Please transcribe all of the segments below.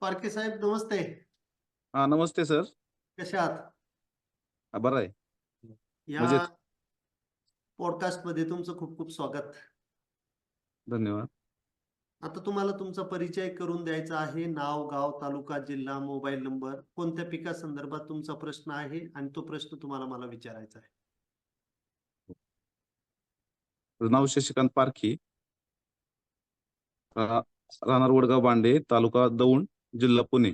पारखे साहेब नमस्ते. हा नमस्ते सर. कशा आहात? हा, बरं आहे. या मजेत. पॉडकास्टमध्ये तुमचं खूप खूप स्वागत. धन्यवाद. आता तुम्हाला तुमचा परिचय करून द्यायचा आहे. नाव गाव तालुका जिल्हा मोबाईल नंबर कोणत्या पिका संदर्भात तुमचा प्रश्न आहे? आणि तो प्रश्न तुम्हाला मला विचारायचा आहे. माझं नाव शशिकांत पारखी. रा- राहणार वडगाव बांडे तालुका दौंड. जिल्हा पुणे.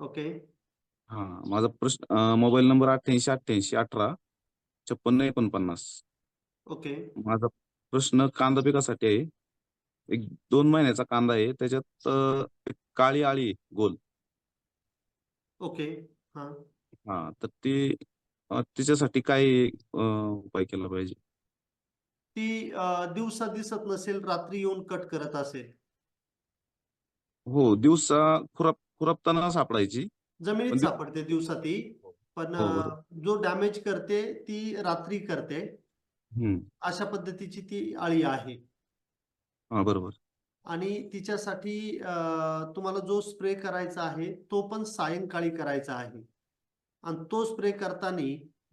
ओके. हा माझा प्रश्न मोबाईल नंबर अठ्ठ्याऐंशी अठ्ठ्याऐंशी अठरा छप्पन्न एकोणपन्नास. ओके. माझा प्रश्न कांदा पिकासाठी आहे. एक दोन महिन्याचा कांदा आहे. त्याच्यात अं, एक काळी आळी आहे, गोल. ओके. हा. हा तर ती अं, तिच्यासाठी काय अं, उपाय केला पाहिजे? ती अं, दिवसा दिसत नसेल रात्री येऊन कट करत असेल. हो दिवसा खुराप खुरापताना सापडायची. जमिनीत पण सापडते दिवसा ती पण हो, बरोबर. अं, जो डॅमेज करते ती रात्री करते. हम्म. अशा पद्धतीची ती आळी आहे. हा बरोबर. आणि तिच्यासाठी अं, तुम्हाला जो स्प्रे करायचा आहे तो पण सायंकाळी करायचा आहे. आणि तो स्प्रे करताना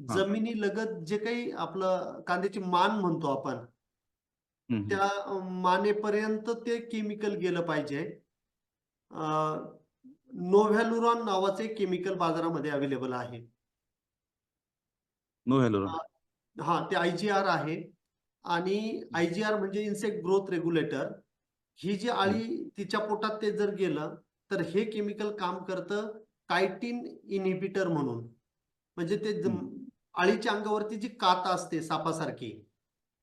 हा. जमिनी लगत जे काही आपलं कांद्याची मान म्हणतो आपण हम्म, हम्म. त्या अं, मानेपर्यंत ते केमिकल गेलं पाहिजे. नोव्हॅलुरॉन नावाचे केमिकल बाजारामध्ये अवेलेबल आहे. नो हॅलो हा ते आय जी आर आहे. आणि आय जी आर म्हणजे इन्सेक्ट ग्रोथ रेग्युलेटर. ही जी आळी तिच्या पोटात ते जर गेलं तर हे केमिकल काम करतं कायटिन इनहिबिटर म्हणून. म्हणजे ते. आळीच्या अंगावरती जी कात असते सापासारखी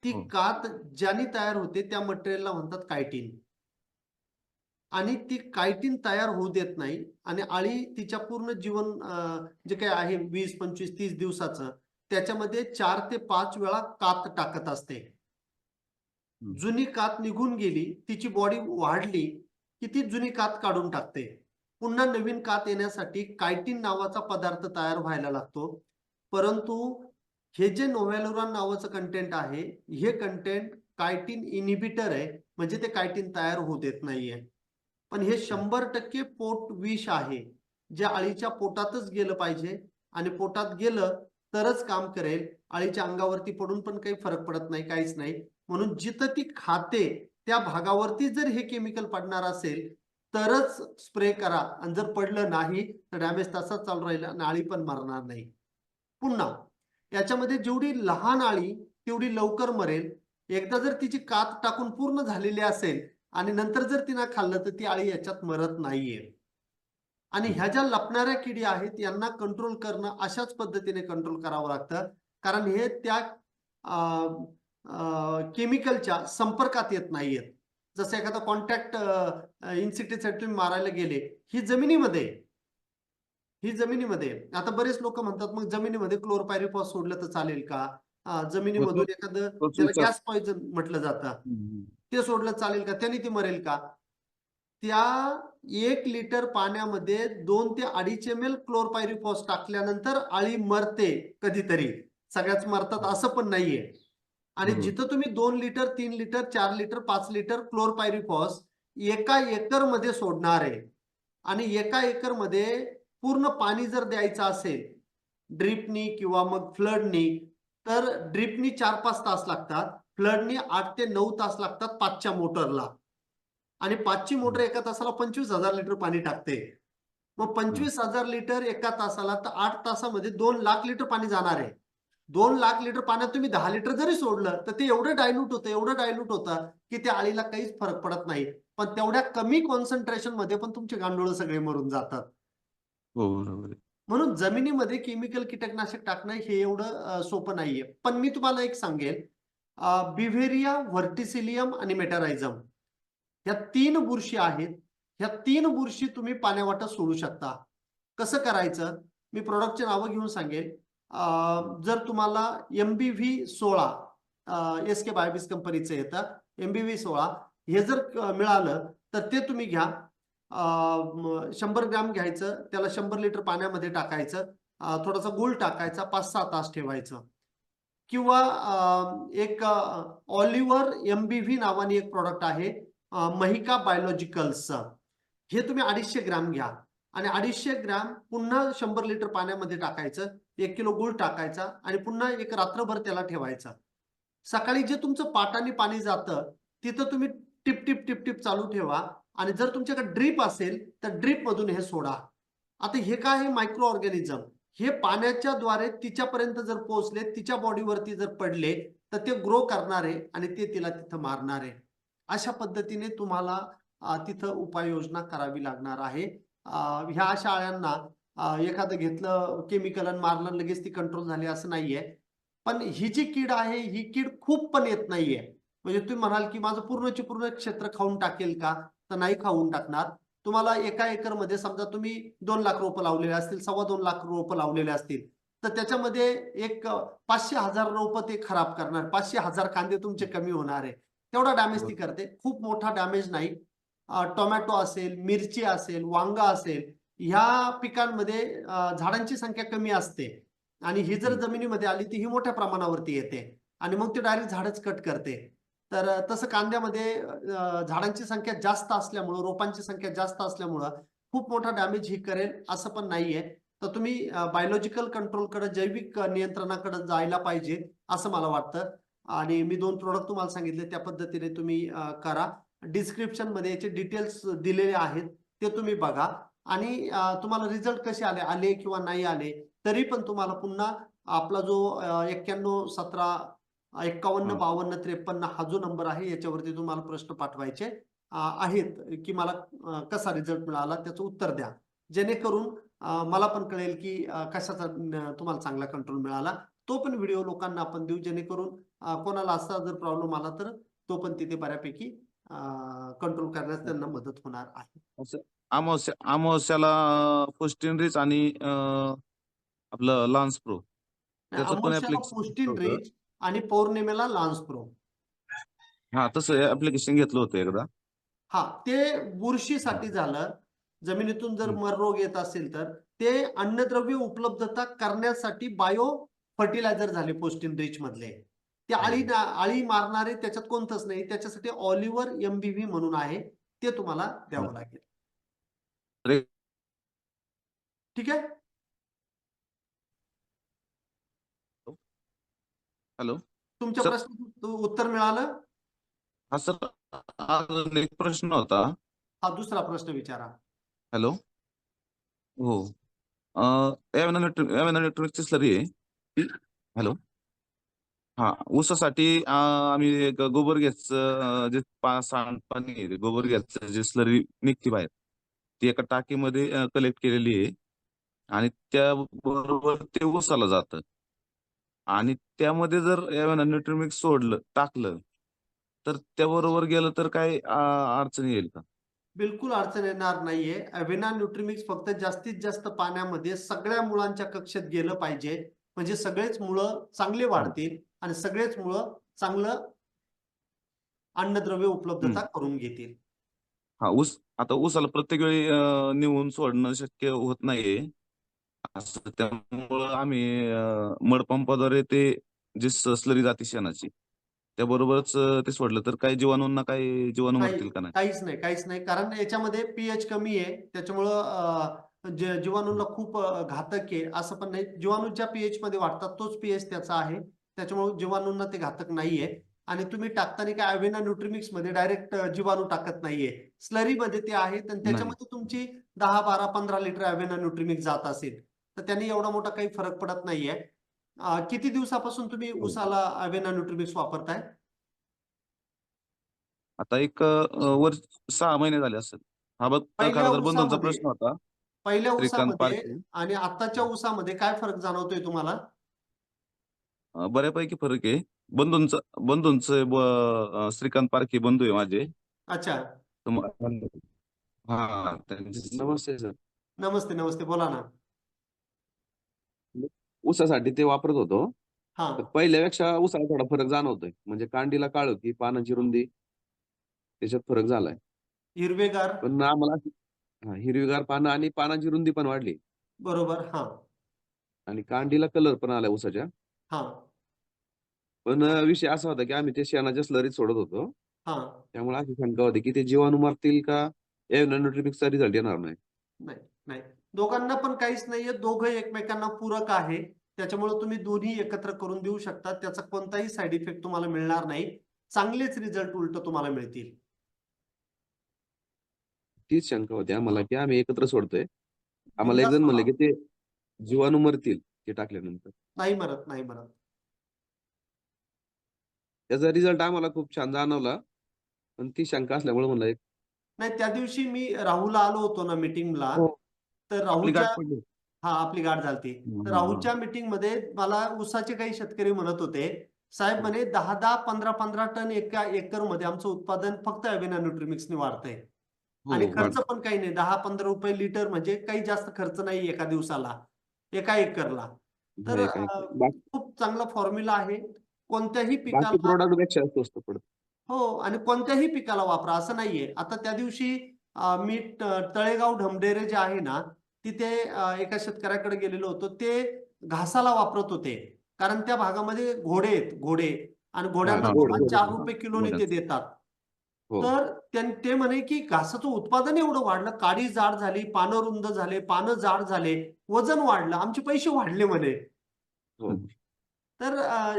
ती हो. कात ज्याने तयार होते त्या मटेरियलला म्हणतात कायटिन. आणि ती कायटिन तयार होऊ देत नाही आणि आळी तिच्या पूर्ण जीवन जे काही आहे वीस पंचवीस तीस दिवसाचं त्याच्यामध्ये चार ते पाच वेळा कात टाकत असते. जुनी कात निघून गेली तिची बॉडी वाढली की ती जुनी कात काढून टाकते. पुन्हा नवीन कात येण्यासाठी कायटिन नावाचा पदार्थ तयार व्हायला लागतो. परंतु हे जे नोव्हॅलोरॉन नावाचं कंटेंट आहे हे कंटेंट कायटिन इनिबिटर आहे म्हणजे ते कायटिन तयार होऊ देत नाहीये. पण हे शंभर टक्के पोट विष आहे. जे आळीच्या पोटातच गेलं पाहिजे आणि पोटात गेलं तरच काम करेल. आळीच्या अंगावरती पडून पण काही फरक पडत नाही काहीच नाही. म्हणून जिथं ती खाते त्या भागावरती जर हे केमिकल पडणार असेल तरच स्प्रे करा. आणि जर पडलं नाही तर डॅमेज तसाच चालू राहील आणि आळी पण मारणार नाही. पुन्हा याच्यामध्ये जेवढी लहान आळी तेवढी लवकर मरेल. एकदा जर तिची कात टाकून पूर्ण झालेली असेल आणि नंतर जर तिनं खाल्लं तर ती आळी याच्यात मरत नाहीये आणि ह्या ज्या लपणाऱ्या किडी आहेत यांना कंट्रोल करणं अशाच पद्धतीने कंट्रोल करावं लागतं कारण हे त्या केमिकलच्या संपर्कात येत नाहीयेत जसं एखादा कॉन्टॅक्ट इन्सिक्टिसाइड तुम्ही मारायला गेले ही जमिनीमध्ये. ही जमिनीमध्ये. आता बरेच लोक म्हणतात मग जमिनीमध्ये क्लोरपायरिफॉस सोडलं तर चालेल का जमिनीमधून एखादं गॅस पॉइझन म्हटलं जातं. ते सोडलं चालेल का? त्याने ती मरेल का? त्या एक लिटर पाण्यामध्ये दोन ते अडीच एम एल क्लोरपायरिफॉस टाकल्यानंतर आळी मरते कधीतरी. सगळ्याच मरतात असं पण नाहीये. आणि. जिथं तुम्ही दोन लिटर तीन लिटर चार लिटर पाच लिटर क्लोरपायरिफॉस एका एकरमध्ये सोडणार आहे आणि एका एकरमध्ये पूर्ण पाणी जर द्यायचं असेल ड्रिपनी किंवा मग फ्लडनी तर ड्रिपनी चार पाच तास लागतात. फ्लडनी आठ ते नऊ तास लागतात पाचच्या मोटरला. आणि पाचची मोटर एका तासाला पंचवीस हजार लिटर पाणी टाकते. मग पंचवीस हजार लिटर एका तासाला तर आठ तासामध्ये दोन लाख लिटर पाणी जाणार आहे. दोन लाख लिटर पाण्यात तुम्ही दहा लिटर जरी सोडलं तर ते एवढं डायल्यूट होतं एवढं डायल्यूट होतं की त्या आळीला काहीच फरक पडत नाही. पण तेवढ्या कमी कॉन्सन्ट्रेशनमध्ये पण तुमचे गांडूळ सगळे मरून जातात. हो. म्हणून जमिनीमध्ये केमिकल कीटकनाशक टाकणं हे एवढं सोपं नाहीये. पण मी तुम्हाला एक सांगेल बिव्हेरिया व्हर्टिसिलियम आणि मेटारायझम. ह्या तीन बुरशी आहेत. ह्या तीन बुरशी तुम्ही पाण्यावाटत सोडू शकता. कसं करायचं? मी प्रोडक्टचे नावं घेऊन सांगेल. जर तुम्हाला एम बी व्ही सोळा एस के बायोबिस कंपनीचं येतं. एम बी व्ही सोळा हे जर मिळालं तर ते तुम्ही घ्या. शंभर ग्रॅम घ्यायचं. त्याला शंभर लिटर पाण्यामध्ये टाकायचं. थोडासा गुळ टाकायचा. पाच सहा तास ठेवायचं. किंवा एक ऑलिव्हर एम बी व्ही नावाने एक प्रॉडक्ट आहे महिका बायोलॉजिकल्सचं हे तुम्ही अडीचशे ग्रॅम घ्या. आणि अडीचशे ग्रॅम पुन्हा शंभर लिटर पाण्यामध्ये टाकायचं एक किलो गुळ टाकायचा आणि पुन्हा एक रात्रभर त्याला ठेवायचं. सकाळी जे तुमचं पाटाने पाणी जातं तिथं तुम्ही टिप टिप टिप टिप चालू ठेवा. आणि जर तुमच्याकडे ड्रीप असेल तर ड्रीप मधून हे सोडा. आता हे काय आहे? मायक्रो ऑर्गॅनिझम हे पाण्याच्या द्वारे तिच्यापर्यंत जर पोहोचले तिच्या बॉडीवरती जर पडले तर ते ग्रो करणारे आणि ते तिला तिथं मारणारे. अशा पद्धतीने तुम्हाला तिथं उपाययोजना करावी लागणार आहे. ह्या अशा आळ्यांना एखादं घेतलं केमिकल आणि मारलं लगेच ती कंट्रोल झाली असं नाहीये. पण ही जी कीड आहे ही कीड खूप पण येत नाहीये. म्हणजे तुम्ही म्हणाल की माझं पूर्णचे पूर्ण क्षेत्र खाऊन टाकेल का? तर नाही खाऊन टाकणार. तुम्हाला एका एकरमध्ये समजा तुम्ही दोन लाख रोपं लावलेले असतील सव्वा दोन लाख रोपं लावलेले असतील तर त्याच्यामध्ये एक पाचशे हजार रोपं ते खराब करणार पाचशे हजार कांदे तुमचे कमी होणार आहे. तेवढा डॅमेज ती करते. खूप मोठा डॅमेज नाही. टोमॅटो असेल मिरची असेल वांगा असेल ह्या पिकांमध्ये झाडांची संख्या कमी असते. आणि ही जर. जमिनीमध्ये आली ती ही मोठ्या प्रमाणावरती येते. आणि मग ते डायरेक्ट झाडच कट करते. तर तसं कांद्यामध्ये झाडांची संख्या जास्त असल्यामुळं रोपांची संख्या जास्त असल्यामुळं खूप मोठा डॅमेज ही करेल असं पण नाहीये. तर तुम्ही बायोलॉजिकल कंट्रोलकडे जैविक नियंत्रणाकडे जायला पाहिजे असं मला वाटतं. आणि मी दोन प्रोडक्ट तुम्हाला सांगितले त्या पद्धतीने तुम्ही करा. डिस्क्रिप्शनमध्ये याचे डिटेल्स दिलेले आहेत ते तुम्ही बघा. आणि तुम्हाला रिझल्ट कसे आले आले किंवा नाही आले तरी पण तुम्हाला पुन्हा आपला जो एक्क्याण्णव सतरा एक्कावन्न. बावन्न त्रेपन्न हा जो नंबर आहे याच्यावरती तुम्हाला प्रश्न पाठवायचे आहेत की मला कसा रिझल्ट मिळाला त्याचं उत्तर द्या. जेणेकरून मला पण कळेल की कशाचा तुम्हाला चांगला कंट्रोल मिळाला. तो पण व्हिडिओ लोकांना आपण देऊ जेणेकरून कोणाला असा जर प्रॉब्लेम आला तर तो पण तिथे बऱ्यापैकी कंट्रोल करण्यास त्यांना मदत होणार आहे. अमावस्या अमावस्याला पोस्टिनरीच आणि आपलं लॉन्स प्रो त्याचं आणि पौर्णिमेला लान्स प्रो हा तसं ऍप्लिकेशन घेतलं होतं एकदा. हा ते बुरशीसाठी झालं. जमिनीतून जर हम्म. मर रोग येत असेल तर ते अन्नद्रव्य उपलब्धता करण्यासाठी बायो फर्टिलायझर झाले पोस्टिन रिच मधले. ते आळी आळी मारणारे त्याच्यात कोणतंच नाही. त्याच्यासाठी ऑलिव्हर एमबीव्ही म्हणून आहे. ते तुम्हाला द्यावं लागेल. ठीक आहे? हॅलो. तुमच्या सर. उत्तर मिळालं? हा सर. अजून एक प्रश्न होता. हा दुसरा प्रश्न विचारा. हॅलो. हो. इलेक्ट्रॉनिकची स्लरी आहे. ती- हॅलो. हा ऊसासाठी अं, आम्ही एक गोबर गॅसचं अं, जे पा सांडपाणी आहे, ते गोबर गॅसचं जे स्लरी निघते बाहेर ती एका टाकीमध्ये कलेक्ट केलेली आहे. आणि त्याबरोबर ते ऊसाला जातं. आणि त्यामध्ये जर न्यूट्रिमिक्स सोडलं टाकलं तर त्याबरोबर गेलं तर काय अडचण येईल का? बिलकुल अडचण येणार नाहीये. अव्हेना न्यूट्रिमिक्स फक्त जास्तीत जास्त पाण्यामध्ये सगळ्या मुळांच्या कक्षेत गेलं पाहिजे. म्हणजे सगळेच मुळं चांगले वाढतील आणि सगळेच मुळं चांगलं अन्नद्रव्य उपलब्धता करून घेतील. हा ऊस आता ऊसाला प्रत्येक वेळी अं, नेऊन सोडणं शक्य होत नाहीये. असं त्यामुळं आम्ही मडपंपाद्वारे ते जे स्लरी जाते शेणाची त्याबरोबरच ते सोडलं. तर काही जीवाणूंना काही जीवाणू मरतील का नाही? काहीच नाही काहीच नाही. कारण याच्यामध्ये पीएच कमी आहे. त्याच्यामुळं जीवाणूंना खूप घातक आहे असं पण नाही. जीवाणू ज्या पीएच मध्ये वाढतात तोच पीएच त्याचा आहे. त्याच्यामुळे जीवाणूंना ते घातक नाहीये. आणि तुम्ही टाकताना काय अवेना न्यूट्रिमिक्समध्ये डायरेक्ट जीवाणू टाकत नाहीये. स्लरी मध्ये ते आहेत आणि त्याच्यामध्ये तुमची दहा बारा पंधरा लिटर अवेना न्यूट्रिमिक्स जात असेल तर त्यांनी एवढा मोठा काही फरक पडत नाहीये. किती दिवसापासून तुम्ही हो. उसाला अवेना न्यूट्रिमिक्स वापरताय? आता एक वर सहा महिने झाले असेल. हा बघ ऊसामध्ये- प्रश्न होता. पहिल्या उसामध्ये आणि आताच्या ऊसामध्ये काय फरक जाणवतोय तुम्हाला? बऱ्यापैकी फरक आहे. बंधूंचं बंधूंचं ब- श्रीकांत पारखे बंधू आहे माझे. अच्छा. तर मग- हा त्यांचे नमस्ते सर. नमस्ते नमस्ते. बोला ना. ऊसासाठी ते वापरत होतो. हा. तर पहिल्यापेक्षा ऊसाला थोडा फरक जाणवतोय. म्हणजे कांडीला काळोखी पानाची रुंदी त्याच्यात फरक झालाय. हिरवेगार. पण आम्हाला अशी- हा, हिरवीगार पानं आणि पानाची रुंदी पण वाढली. बरोबर हा. आणि कांडीला कलर पण आला ऊसाच्या. हा. पण विषय असा होता की आम्ही ते शेणाच्या स्लरीत सोडत होतो. हा. त्यामुळे अशी शंका होती की ते जीवाणू मारतील का? न्यूट्रिमिक्सचा रिझल्ट येणार नाही. नाही नाही. दोघांना पण काहीच नाहीये. दोघं एकमेकांना पूरक आहे. त्याच्यामुळे तुम्ही दोन्ही एकत्र करून देऊ शकता. त्याचा कोणताही साईड इफेक्ट तुम्हाला मिळणार नाही. चांगलेच रिझल्ट उलट तुम्हाला मिळतील. तीच शंका होती आम्हाला की आम्ही एकत्र सोडतोय. आम्हाला एक जण म्हणले. की ते जीवाणू मरतील ते टाकल्यानंतर. नाही मरत नाही मरत. त्याचा रिझल्ट आम्हाला खूप छान जाणवला. पण ती शंका असल्यामुळे म्हणलं एक नाही त्या दिवशी मी राहुलला आलो होतो ना मीटिंगला हो. तर राहुलच्या पडली. हा आपली गाठ झालती. हम्म, तर राहुलच्या मीटिंगमध्ये मला ऊसाचे काही शेतकरी म्हणत होते. साहेब म्हणे दहा दहा पंधरा पंधरा टन एका एकरमध्ये आमचं उत्पादन फक्त अविना न्यूट्रिमिक्सने वाढतंय. हो, आणि खर्च पण काही नाही. दहा पंधरा रुपये लिटर म्हणजे काही जास्त खर्च नाही एका दिवसाला. एका एकरला. तर खूप चांगला फॉर्म्युला आहे. कोणत्याही पिकाला हो आणि कोणत्याही पिकाला वापरा असं नाहीये. आता त्या दिवशी मी तळेगाव ढमढेरे जे आहे ना तिथे एका शेतकऱ्याकडे गेलेलो होतो. ते घासाला वापरत होते. कारण त्या भागामध्ये घोडे आहेत घोडे. आणि घोड्यांना. चार रुपये किलोने ते. देतात. हो. तर ते म्हणे की घासाचं उत्पादन एवढं वाढलं काडी जाड झाली पानं रुंद झाले पानं जाड झाले वजन वाढलं आमचे पैसे वाढले म्हणे. हो. तर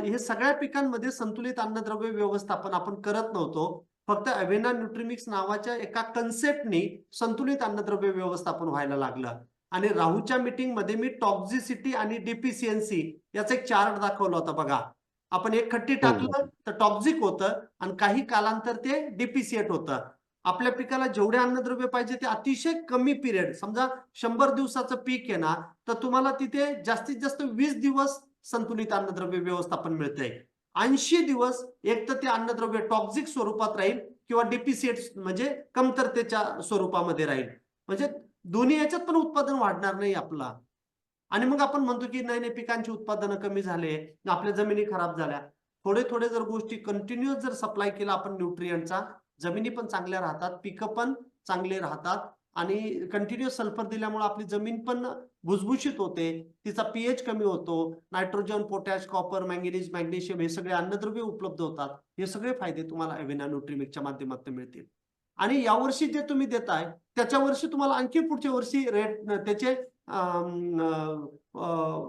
हे सगळ्या पिकांमध्ये संतुलित अन्नद्रव्य व्यवस्थापन आपण करत नव्हतो. फक्त अवेना न्यूट्रिमिक्स नावाच्या एका कन्सेप्टनी संतुलित अन्नद्रव्य व्यवस्थापन व्हायला लागलं. आणि राहूच्या मीटिंगमध्ये मी टॉक्झिसिटी आणि डिफिशियन्सी याचा एक चार्ट दाखवला होता बघा. आपण एक खट्टी टाकलं तर टॉक्झिक होतं आणि काही कालांतर ते डिफिशियंट होतं. आपल्या पिकाला जेवढे अन्नद्रव्य पाहिजे ते अतिशय कमी पिरियड समजा शंभर दिवसाचं पीक आहे ना तर तुम्हाला तिथे जास्तीत जास्त वीस दिवस संतुलित अन्नद्रव्य व्यवस्थापन मिळते ऐंशी दिवस एक तर ते अन्नद्रव्य टॉक्झिक स्वरूपात राहील किंवा डिपिसिएट म्हणजे कमतरतेच्या स्वरूपामध्ये राहील. म्हणजे दोन्ही याच्यात पण उत्पादन वाढणार नाही आपला. आणि मग आपण म्हणतो की नाही नाही पिकांची उत्पादनं कमी झाले आपल्या जमिनी खराब झाल्या. थोडे थोडे जर गोष्टी कंटिन्युअस जर सप्लाय केला आपण न्यूट्रियंटचा जमिनी पण चांगल्या राहतात पिकं पण चांगले राहतात आणि कंटिन्युअस सल्फर दिल्यामुळे आपली जमीन पण भुसभुशीत होते. तिचा पीएच कमी होतो. Nitrogen potash copper manganese magnesium हे सगळे अन्नद्रव्य उपलब्ध होतात. हे सगळे फायदे तुम्हाला अविना न्यूट्रिमिकच्या माध्यमातून मिळतील. आणि यावर्षी जे तुम्ही देताय त्याच्या वर्षी तुम्हाला आणखी पुढच्या वर्षी रेट त्याचे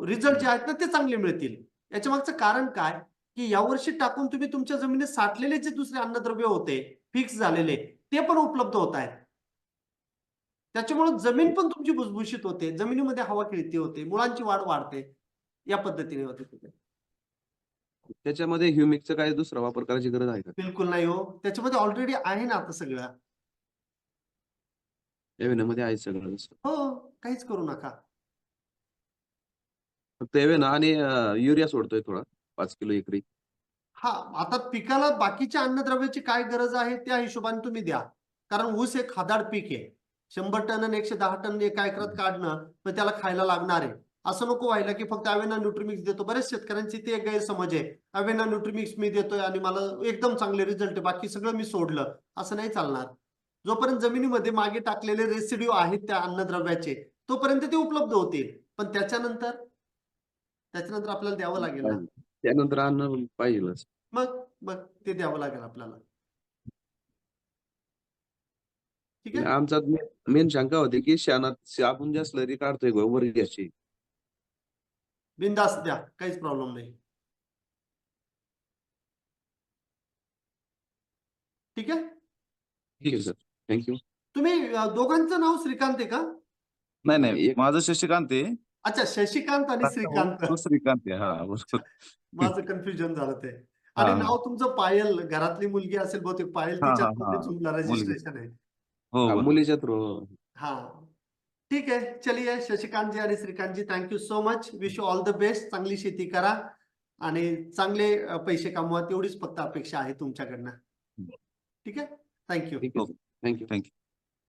रिझल्ट जे आहेत ना ते चांगले मिळतील. याच्या मागचं कारण काय? की यावर्षी टाकून तुम्ही तुमच्या जमिनीत साठलेले जे दुसरे अन्नद्रव्य होते फिक्स झालेले ते पण उपलब्ध होत आहेत. त्याच्यामुळे जमीन पण तुमची भुसभुशीत होते. जमिनीमध्ये हवा खेळती होते. मुळांची वाढ वाढते. या पद्धतीने होते तिथे त्याच्यामध्ये ह्युमिकचा काय दुसरा वापर करायची गरज आहे का? बिलकुल नाही हो. त्याच्यामध्ये ऑलरेडी आहे ना आता सगळं. एव्हेनामध्ये आहे सगळं जसं. हो काहीच करू नका. फक्त एव्हेना आणि युरिया सोडतोय थोडा. पाच किलो एकरी. हा आता पिकाला बाकीच्या अन्नद्रव्याची काय गरज आहे त्या हिशोबाने तुम्ही द्या. कारण ऊस एक खादाड पीक आहे. शंभर टन आणि एकशे दहा टन एका एकरात काढणं तर त्याला खायला लागणार आहे. असं नको व्हायला की फक्त अवेना न्यूट्रिमिक्स देतो. बरेच शेतकऱ्यांची ते एक गैरसमज आहे. अवेना न्यूट्रिमिक्स मी देतोय आणि मला एकदम चांगले रिझल्ट आहे. बाकी सगळं मी सोडलं. असं नाही चालणार. जोपर्यंत जमिनीमध्ये मागे टाकलेले रेसिड्यू आहेत त्या अन्नद्रव्याचे तोपर्यंत ते उपलब्ध होतील. पण त्याच्यानंतर त्याच्यानंतर आपल्याला द्यावं लागेल त्यानंतर अन्न पाहिजेलच मग मग ते द्यावं लागेल आपल्याला. ठीक आहे. आमचा मेन शंका होती की शानात आपण ज्या स्लरी काढतोय गोबर गॅसची बिंदास द्या काहीच प्रॉब्लेम नाही. ठीक आहे? ठीक आहे सर. थँक्यू तुम्ही दोघांचं नाव श्रीकांत आहे का? नाही नाही एक- माझं शशिकांत आहे. अच्छा शशिकांत आणि श्रीकांत. श्रीकांत आहे हा माझं कन्फ्युजन झालं ते. आणि. नाव तुमचं पायल घरातली मुलगी असेल बहुतेक पायल तिच्या. तुमचं रजिस्ट्रेशन आहे. हो बरोबर. मुलीच्या थ्रू. हा. ठीक आहे. चलिए शशिकांतजी आणि श्रीकांतजी thank you so much wish you all the best चांगली शेती करा आणि चांगले अ, पैसे कमवा. तेवढीच फक्त अपेक्षा आहे तुमच्याकडनं. ठीक आहे? थँक्यू ठीक आहे. Thank you thank you